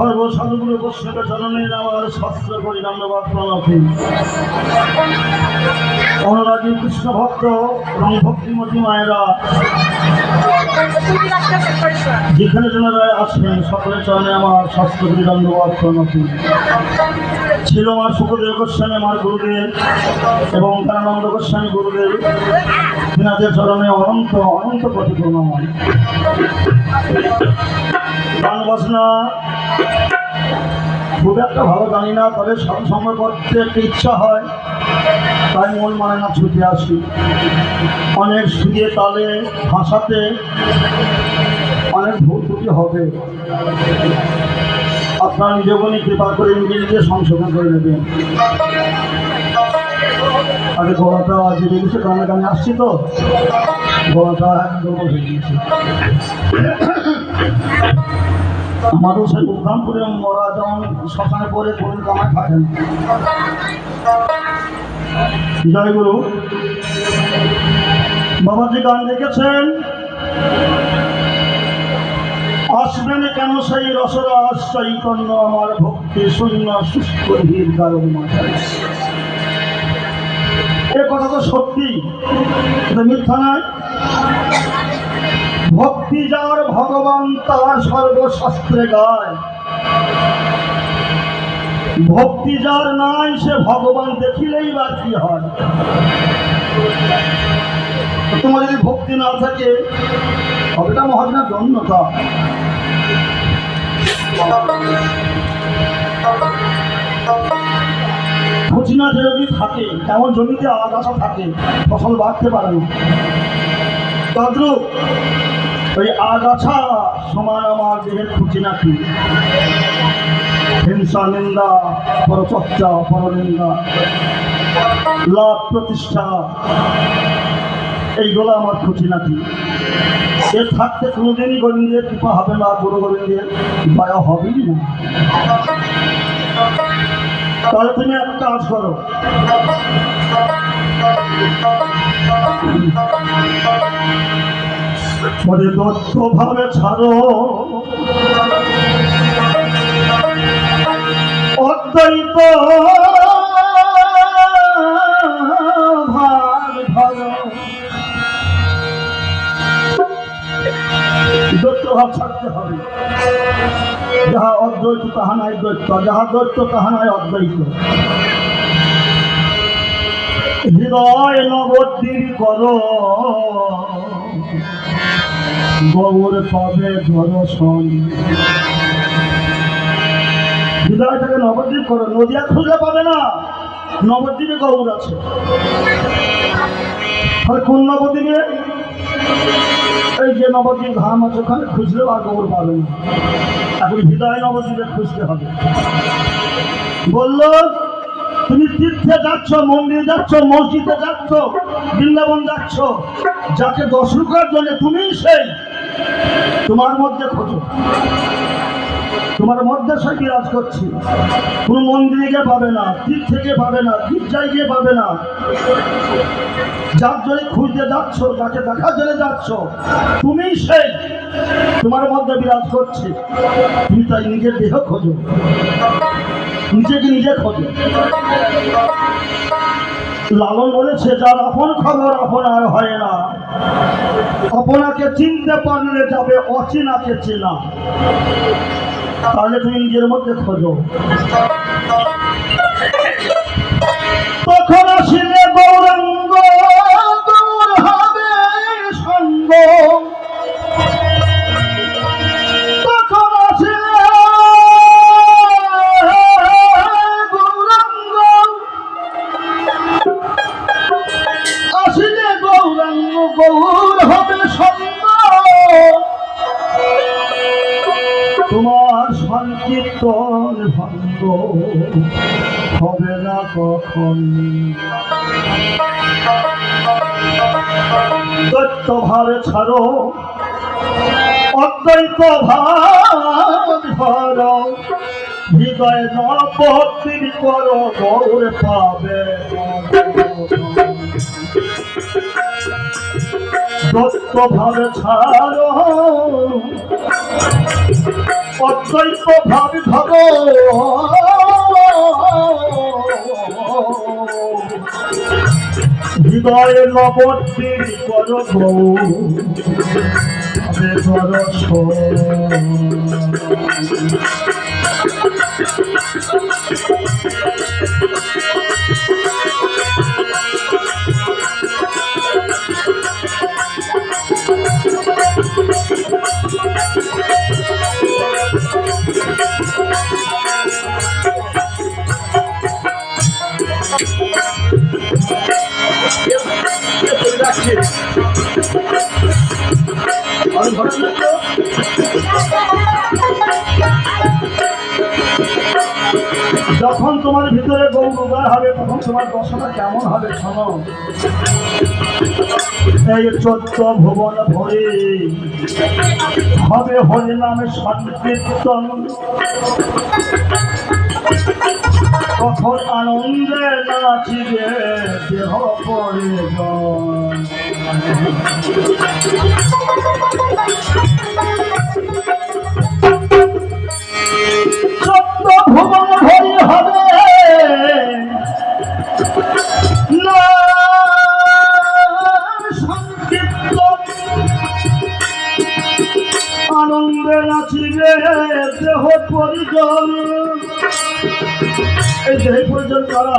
সর্বসাধুগুরু বৈষ্ণব চরণের আমার শাস্ত্র করি ধন্যবাদ প্রণতি অনুরাগী কৃষ্ণ ভক্ত এবং ভক্তিমতী মায়েরা, যেখানে জনেরা আসেন সকলের চরণে আমার শাস্ত্র করি ধন্যবাদ প্রণতি ছিল আমার সুখদেব গোস্বামী, আমার গুরুদেব এবং কারানন্দ গোস্বামী গুরুদেব। তিনাদের চরণে অনন্ত অনন্ত প্রতিক্রমণ গান বাজনা খুব একটা ভালো জানি না, তবে সৎসঙ্গ করতে একটা ইচ্ছা হয়, তাই মন মানে না ছুটে আসি। অনেক সুরে তালে ভাষাতে অনেক ভুল ত্রুটি হবে। আপনার নিজগুনি কৃপা করে নিজে নিজে সংশোধন করে নেবেন। আগে গলাটা যে বেরিয়েছে কানে কানে আসছি তো? গলাটা একদম হয়ে গিয়েছে। আমারও সেই উদ্ধামপুরে মরা যেমন শ্মশানে পরে কোন কামায় থাকেন জয় গুরু। বাবাজি গান লিখেছেন আসবেন কেন সেই রসরাস চৈতন্য আমার ভক্তি শূন্য, শুষ্ক ধীর কারণ মাথায়। এ কথা তো সত্যি, এটা মিথ্যা নয়। ভক্তি যার ভগবান, তার সর্বশাস্ত্রে গায়। ভক্তি যার নাই, সে ভগবান দেখিলেই বা কি হয়। তোমার যদি ভক্তি না থাকে হবেটা মহাজনা জন্যতা। খুচিনা যদি থাকে এমন জমিতে আগাছা থাকে, ফসল বাড়তে পারে না। তদ্রুপ ওই আগাছা সমান আমার দেহের খুচিনাটি হিংসা, নিন্দা, পরচর্চা পরনিন্দা লাভ, প্রতিষ্ঠা, এইগুলো আমার খুচিনাটি এর থাকতে কোনোদিনই গোবিন্দের কৃপা হবে না, গুরু গোবিন্দের দয়া হবেই না। তাহলে তুমি এক কাজ করো। দত্ত ভাবে ছাড়ো। অদ্বৈত দৈত্য ভাব ছাড়তে হবে। যাহা অদ্বৈত, তাহা নাই দৈত্য যাহা দৈত্য তাহা নাই অদ্বৈত। হৃদয় নবদ্বীপ করো। গৌর পাবে হৃদয়টাকে নবদ্বীপ করো। নদিয়া খুঁজে পাবে না। নবদ্বীপে গৌর আছে। কোন নবদ্বীপে? এই যে নবদ্বীপ ঘাম আছে, ওখানে খুঁজলেও আর গৌর পাবে না। এখন হৃদয় নবদ্বীপে খুঁজতে হবে। বলল, তুমি তীর্থে যাচ্ছ, মন্দির যাচ্ছ, মসজিদে যাচ্ছ, বৃন্দাবন যাচ্ছ, যাকে দর্শন করার জন্য তুমি সেই। তোমার মধ্যে খোঁজো। তোমার মধ্যে সে বিরাজ করছে। কোনো মন্দিরে গিয়ে পাবে না, তীর্থে গিয়ে পাবে না গির্জায় গিয়ে পাবে না। যার জন্য খুঁজতে যাচ্ছ, যাকে দেখার জন্য যাচ্ছ তুমি সেই তোমার মধ্যে বিরাজ করছে। তুমি তাই নিজের দেহ খোঁজো। নিজেকে নিজে খোঁজো। লালন বলেছে, যার আপন খবর আপন আর হয় না। আপনাকে চিনতে পারলে যাবে, অচেনাকে চেনা। তাহলে তুমি নিজের মধ্যে খোঁজো। তখন গৌরাঙ্গ দূর হবে সঙ্গ। গৌর হবে সঙ্গ। সংকীর্তন ভঙ্গ হবে না কখন। দৈত্য ভাবে ছাড়ো। অদ্বৈত ভার ধরো হৃদয় নবদ্বীপ করো গৌর পাবে। দত্ত ভাবে ছাড়ো। অদ্বৈত ভাবে। ভাব হৃদয়ে নবদ্বীপ কর গৌ আমি গৌরবার হবে তখন তোমার দশাটা কেমন হবে শোনো? এই চোদ্দ ভুবন ভরে, হবে হরি নামে সংকীর্তন। তখন আনন্দে নাচিবে দেহ পরিজন। সত্য ভুবন ভরি হবে। নাচিবে দেহ পরিজন। এই দেহ পরিজন কারা?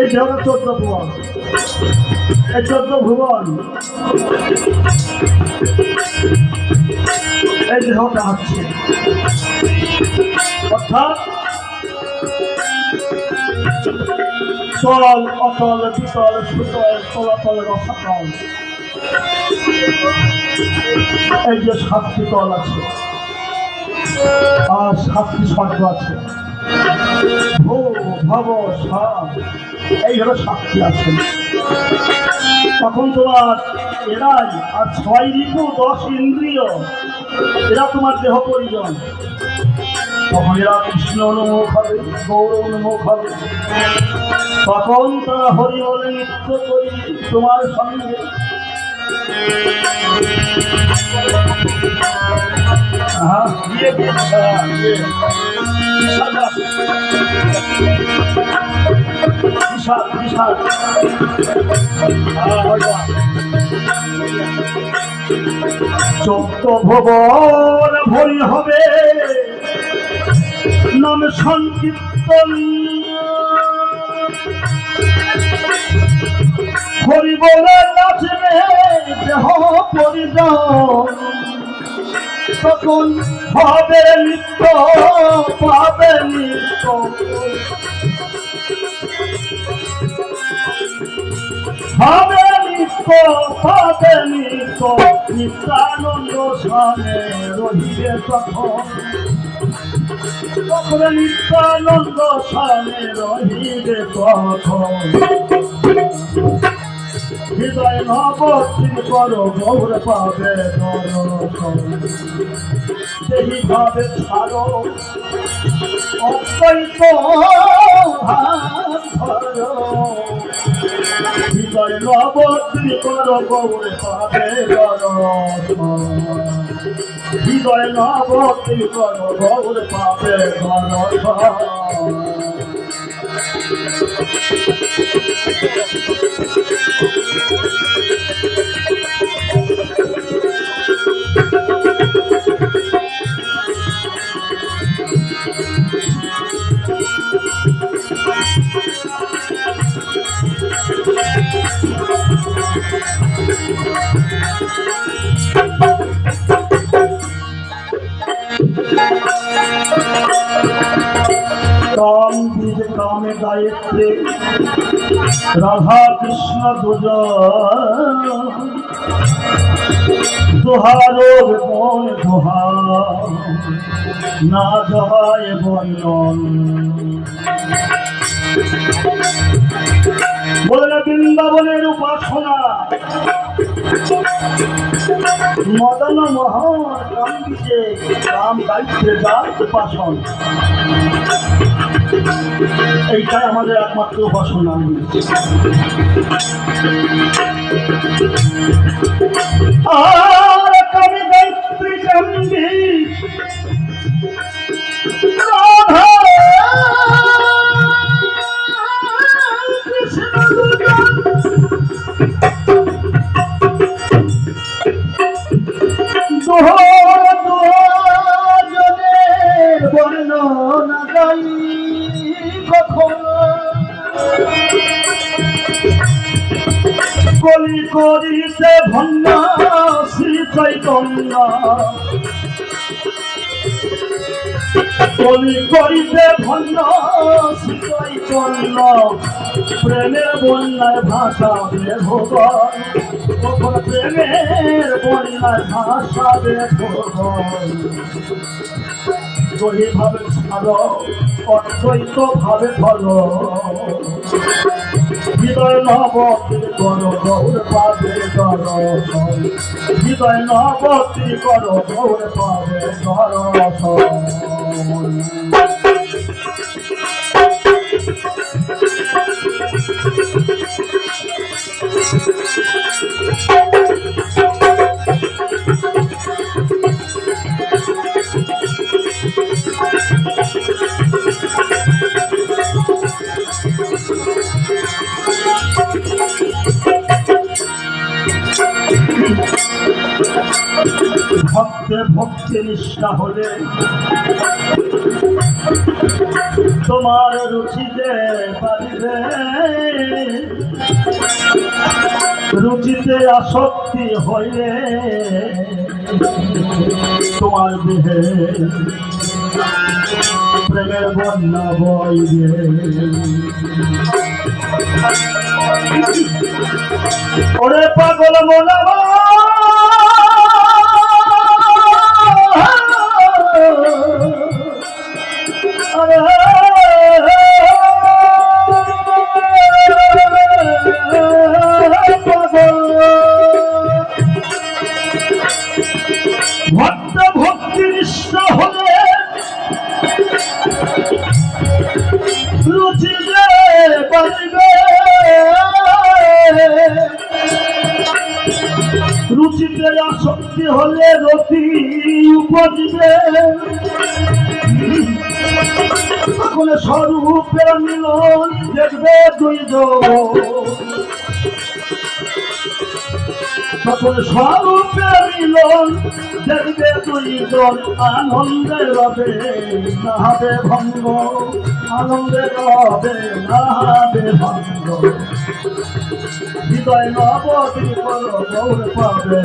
এই দেহটা চোদ্দ ভুবন। এই চোদ্দ ভুবন। এই দেহটা হচ্ছে অর্থাৎ তল অতল বিতল সুতল তলাতল রসাতল। সাতটি তল আছে, আর সাতটি স্বর্গ আছে। ঋতু, দশ ইন্দ্রিয় দেহ পরিজন। তখন এরা কৃষ্ণ অনুমুখ হবে, গৌর অনুমুখ হবে। তখন তারা হরি বলে নৃত্য করি তোমার সঙ্গে। বিশাল ভবন ভরি হবে। নাম সংকীর্তন। হরি দেহ পরিজন তখন হবে নিত্য, পাবে নিত্য। হবে নিত্য, পাবে নিত্য। নিত্যানন্দ স্বামে রহিবে তখন। তখন নিত্যানন্দ স্বামে রহিবে তখন। হৃদয় নবত্রী কর, গৌর পাবে সেই ভাবে ছাড়ো ধরো। হৃদয় নবত্রী কর, গৌর পাবে হৃদয় নবত্রী কর, গৌর পাবে দর্শন রাধা কৃষ্ণ দুজ দোহারো দোহা না জহায় বন্ধন। বলে বৃন্দাবনের উপাসনা। মদন মোহন রাম দায়িত্বে যার উপাসন। এইটাই আমাদের একমাত্র উপাসনা। আর কলি করিতে ভন্ন শ্রী চৈতন্য। কলি ভন্ন প্রেমের বন্যায় ভাষা দে ভগবান কখন প্রেমের বন্যায় ভাষা দে ভগবান গহি ভাবে ছাড়ো, অদ্বৈত ভাবে ফলো হৃদয় নবতির কর গৌর পাবে দর্শন হৃদয় নবতির কর গৌর পাবে দর্শন ভক্তে ভক্তি নিষ্ঠা হলে তোমার রুচিতে পারিবে। রুচিতে আসক্তি হইলে তোমার দেহে প্রেমের বন্যা বইবে। ওরে পাগল মনাবা রুচিতে আসক্তি হলে রতি উপজিবে। তখন স্বরূপের মিলন দেখবে দুই তখন স্বরূপের মিলন দেখবে দুই আনন্দে রবে না হবে ভঙ্গ। আনন্দে রবে না হবে ভঙ্গ। হৃদয় কর গৌর পাবে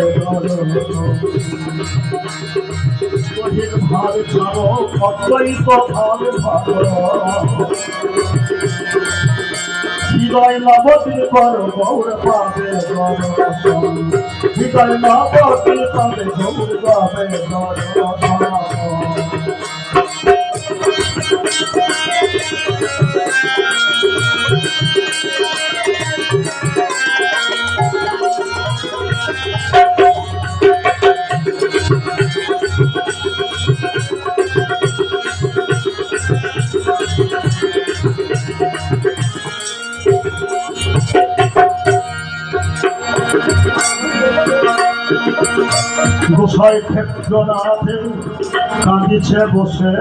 গহির ভাব ছাড়ো অদ্বৈত ভাব ভাব হৃদয় নবদী কর গৌর পাবে হৃদয় নবদী পাবে গৌর পাবে। গোসাই ক্ষেত্র নাথে কাঁদিছে বসে।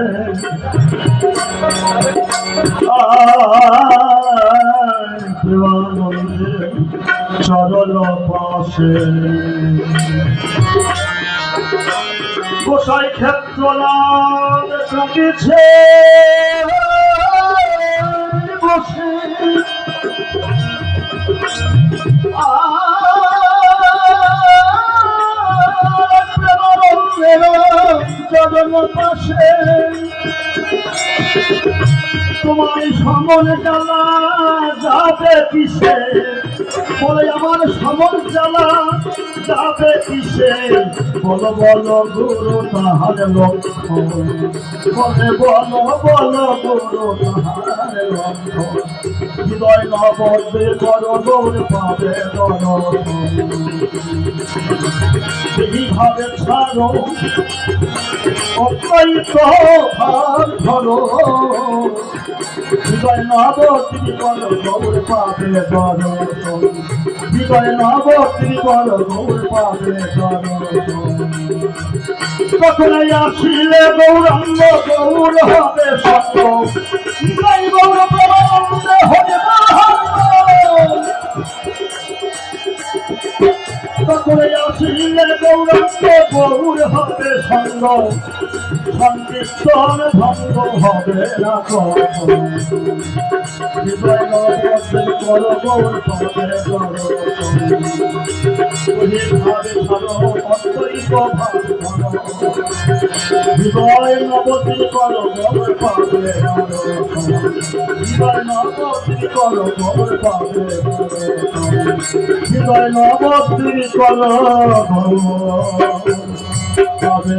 চরল পাশে। গোসাই ক্ষেত্র কাঁদিছে বসে। জগন পাশে। তোমার সমন জ্বালা যাবে কিসে? বলে আমার সমন জ্বালা যাবে কিসে? বলো বলো, গুরু তাহার লক্ষ্য বলে, বলো বলো, গুরু তাহার লক্ষ্য হৃদয় নবদ্বে করো গৌর পাবে এইভাবে ছাড়ো অত্যন্ত ভার ধরো। হৃদয় নব, তিনি বল গৌর পাবে দর্শন হৃদয় নব, তিনি আসিলে গৌরাঙ্গ, গৌর হবে সত্য। গৌর কখনোই আসিলে গৌরাঙ্গ গৌর হবে সঙ্গ। সঙ্গীতন ভঙ্গ হবে না হৃদয় কর গৌর পাবে ভাবে ধরো অন্তরিক ভাব হৃদয় নবদ্বীপ করো গৌর পাবে হৃদয় নবদ্বীপ করো গৌর পাবে হৃদয় নবদ্বীপ করো গৌর পাবে